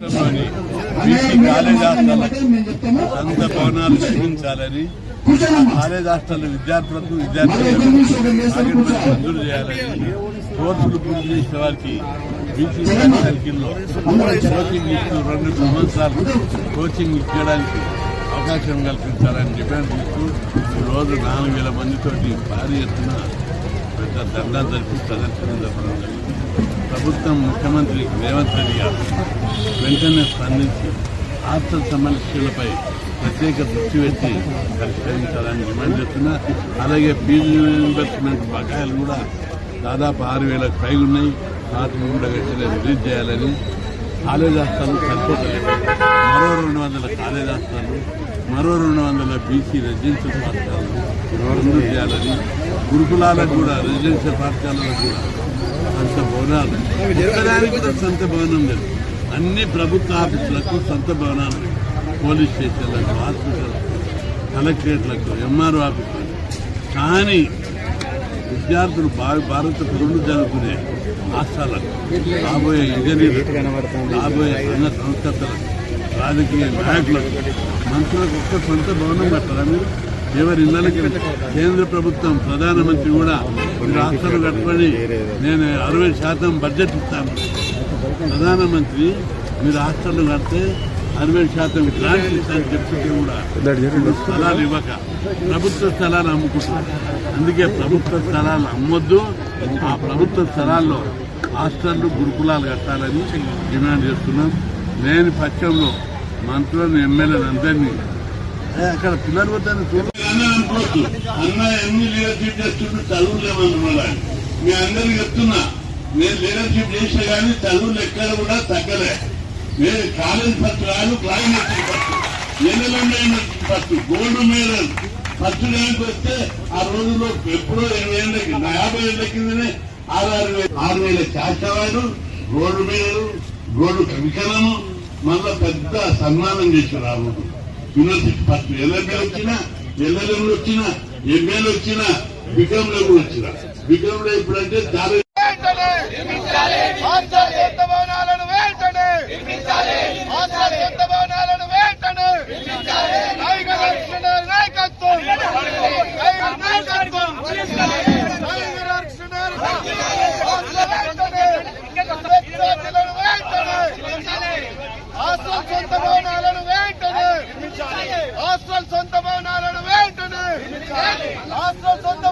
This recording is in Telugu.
కాలేజ్ హాస్టల్ అంత భవనాలు నిర్మించాలని కాలేజ్ హాస్టల్ విద్యార్థులకు విద్యార్థులకు మంజూరు చేయాలని కోర్సులు పూర్తి చేసిన వారికి బీసీ సర్కిల్లో కోచింగ్ ఇస్తూ రెండు సంవత్సరాలు కోచింగ్ ఇచ్చడానికి అవకాశం కల్పించాలని డిమాండ్ చేస్తూ రోజు నాలుగు వేల మందితోటి భారీ ఎత్తున పెద్ద దండా జరిపి ప్రదర్శన జరపడం జరిగింది. ప్రభుత్వం ముఖ్యమంత్రి రేవంత్ రెడ్డి గారు వెంటనే స్పందించి ఆర్థిక సమస్యలపై ప్రత్యేక దృష్టి పెట్టి పరిష్కరించాలని డిమాండ్ చేస్తున్నా. అలాగే ఫీజు రీఇంబర్స్మెంట్ బకాయిలు కూడా దాదాపు ఆరు వేలకు పైగా ఉన్నాయి. వాటిని కూడా వెంటనే రిలీజ్ చేయాలని కాలేజ్ హాస్టల్ సరిపోతలేదు. మరో రెండు వందల కాలేజ్ హాస్టల్ మరో రెండు వందల బీసీ రెసిడెన్షియల్ పాఠశాలలు మంజూరు చేయాలని గురుకులాలకు కూడా రెసిడెన్షియల్ పాఠశాలలకు కూడా అంత భవనాలు ఒక్కదానికి భవనం లేదు. అన్ని ప్రభుత్వ ఆఫీసులకు సొంత భవనాలు. పోలీస్ స్టేషన్లకు హాస్పిటల్లకు కలెక్టరేట్లకు ఎంఆర్ఓ ఆఫీసులకు. కానీ విద్యార్థులు భావి భారత పౌరులు జరుగుతునే రాష్ట్రాలకు రాబోయే ఇంజనీర్లు రాబోయే సంఘ సంస్కర్తలకు రాజకీయ నాయకులకు మంత్రులకు ఒక్క సొంత భవనం కట్టారా మీరు? ఎవరి ఇళ్ళకి కేంద్ర ప్రభుత్వం ప్రధానమంత్రి కూడా రాష్ట్రాలు కట్టుకొని నేను అరవై శాతం బడ్జెట్ ఇస్తాను. ప్రధానమంత్రి మీరు హాస్టల్ కడితే అరవై శాతం గ్రాంట్ ఇస్తానని చెప్తుంటే కూడా స్థలాలు ఇవ్వక ప్రభుత్వ స్థలాలు అమ్ముకుంటున్నారు. అందుకే ప్రభుత్వ స్థలాలు అమ్మొద్దు. ఆ ప్రభుత్వ స్థలాల్లో హాస్టళ్ళు గురుకులాలు కట్టాలని డిమాండ్ చేస్తున్నాం. లేని పక్షంలో మంత్రులను ఎమ్మెల్యేలు అందరినీ "ఏ, అక్కడ పిల్లలు వద్దని చూడ అన్న అనుకోవద్దు అన్న ఎన్ని లీడర్షిప్ చేస్తుంటే చదువులు లేవనుకున్నాడు ఆయన. మీ అందరికి చెప్తున్నా. నేను లీడర్షిప్ చేసినా కానీ చదువులు ఎక్కడ కూడా తగ్గలే. నేను కాలేజ్ ఫస్ట్ కాదు డ్రాయింగ్ వచ్చింది first ఎన్నెల first gold medal first rank వస్తే ఆ రోజుల్లో ఎప్పుడో ఇరవై ఏళ్ళకి నా యాభై ఏళ్ళ కిందనే ఆరు ఆరు వేలు. ఆరు వేల cash award gold medal gold కవికలను మళ్ళా పెద్ద సన్మానం చేశారు ఆ రోజు. యూనివర్సిటీ ఫస్ట్ ఎల్ఎంఏ వచ్చినా ఎల్ఎల్ఎంలు వచ్చినా ఎంఏలు వచ్చినా బికంలో కూడా వచ్చినా. బికంలో ఇప్పుడంటే చాలా వెంటనే ఆంధ్ర సొంత భవనాలను వెంటనే ఆంధ్ర సొంత భవనాలను వెంటనే టైగర్ యాక్షన్ నాయకత్వం. టైగర్ నాయకత్వం. టైగర్ ఆంధ్ర వెంటనే వెంటనే హాస్టల్ సొంత భవనాలను వెంటనే హాస్టల్ సొంత భవనాలను వెంటనే హాస్టల్ సొంత